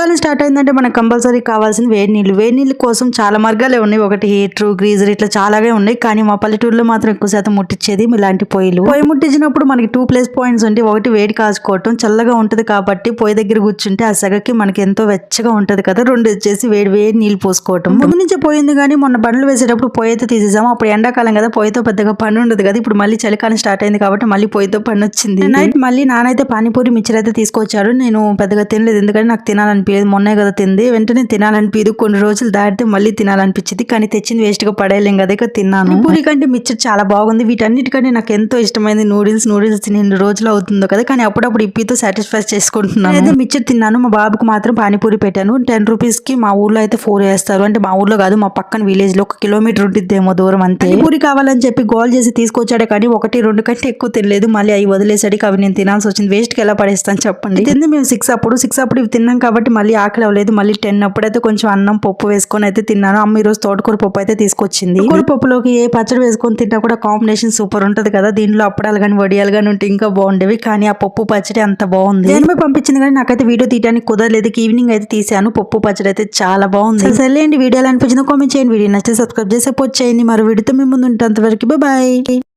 చలికాలం స్టార్ట్ అయిందంటే మనకు కంపల్సరీ కావాల్సింది వేడి నీళ్ళు. వేడి నీళ్ళ కోసం చాలా మార్గాలే ఉన్నాయి. ఒకటి హీటర్ గ్రీజర్ ఇట్లా చాలాగా ఉన్నాయి. కానీ మా పల్లెటూరులో మాత్రం ఎక్కువ శాతం ముట్టించేది ఇలాంటి పొయ్యిలు. పొయ్యి ముట్టించినప్పుడు మనకి టూ ప్లస్ పాయింట్స్ ఉంటాయి ఒకటి వేడి కాచుకోవటం చల్లగా ఉంటది కాబట్టి పొయ్యి దగ్గర కూర్చుంటే ఆ సెగకి మనకి ఎంతో వెచ్చగా ఉంటది కదా. రెండు వచ్చేసి వేడి వేడి నీళ్ళు పోసుకోవటం. ముందు నుంచే పోయింది కానీ మొన్న బండ్లు వేసేటప్పుడు పొయ్యి అయితే తీసేసాము. అప్పుడు ఎండాకాలం కదా పొయ్యితో పెద్దగా పని ఉండదు కదా. ఇప్పుడు మళ్ళీ చలికాలం స్టార్ట్ అయింది కాబట్టి మళ్ళీ పొయ్యితో పని వచ్చింది. నైట్ మళ్ళీ నానైతే పానీపూరి మిక్చర్ అయితే తీసుకొచ్చాడు నేను పెద్దగా తినలేదు. ఎందుకంటే నాకు తినాలనిపించలేదు మొన్నే కదా తింది. వెంటనే తినాలనిపించదు కొన్ని రోజులు దాటితే మళ్ళీ తినాలనిపించింది కానీ తెచ్చింది వేస్ట్గా పడేయలేం కదా. ఇక తిన్నాను. పూరి కంటే మిక్చర్ చాలా బాగుంది. వీటన్నిటికంటే నాకు ఎంతో ఇష్టమైంది నూడిల్స్. నూడిల్స్ తిని రోజులు అవుతుందో కదా. కానీ అప్పుడప్పుడు ఇప్పితో సాటిస్ఫై చేసుకుంటున్నాను. అయితే మిక్చర్ తిన్నాను. మా బాబుకి మాత్రం పానీపూరి పెట్టాను. టెన్ రూపీస్కి మా ఊర్లో అయితే ఫోర్ వేస్తారు. అంటే మా ఊర్లో కాదు మా పక్కన విలేజ్లో ఒక కిలోమీటర్ ఉంటుందేమో దూరం అంతే. పూరి కావాలని చెప్పి గోల్ చేసి తీసుకొచ్చాడే కానీ ఒకటి రెండు కంటే ఎక్కువ తినలేదు. మళ్ళీ అవి వదిలేసరికి అవి నేను తినాల్సి వచ్చింది. వేస్ట్కి ఎలా పడేస్తాను చెప్పండి. తింది మేము సిక్స్ అప్పుడు. సిక్స్ అప్పుడు ఇవి తిన్నాం కాబట్టి మళ్ళీ ఆకలి అవ్వలేదు. మళ్ళీ టెన్ అప్పుడైతే కొంచెం అన్నం పప్పు వేసుకొని అయితే తిన్నాను. అమ్మ ఈ రోజు తోటకూర పప్పు అయితే తీసుకొచ్చింది. కూర పప్పులోకి ఏ పచ్చడి వేసుకొని తింటా కూడా కాంబినేషన్ సూపర్ ఉంటది కదా. దీంట్లో అప్పడాలు కానీ వడియాలు కానీ ఉంటే ఇంకా బాగుండేవి. కానీ ఆ పప్పు పచ్చడి అంత బాగుంది. దేనిపై పంపించింది కానీ నాకైతే వీడియో తీయడానికి కుదరలేదు. ఈవినింగ్ అయితే తీసాను పప్పు పచ్చడి అయితే చాలా బాగుంది. సరే అండి వీడియోలు అనిపించింది కామెంట్ చేయండి. వీడియో నచ్చితే సబ్స్క్రైబ్ చేసి సపోర్ట్ చేయండి. మరో వీడియోతో మీ ముందు ఉంటాను అంతవరకు బాయ్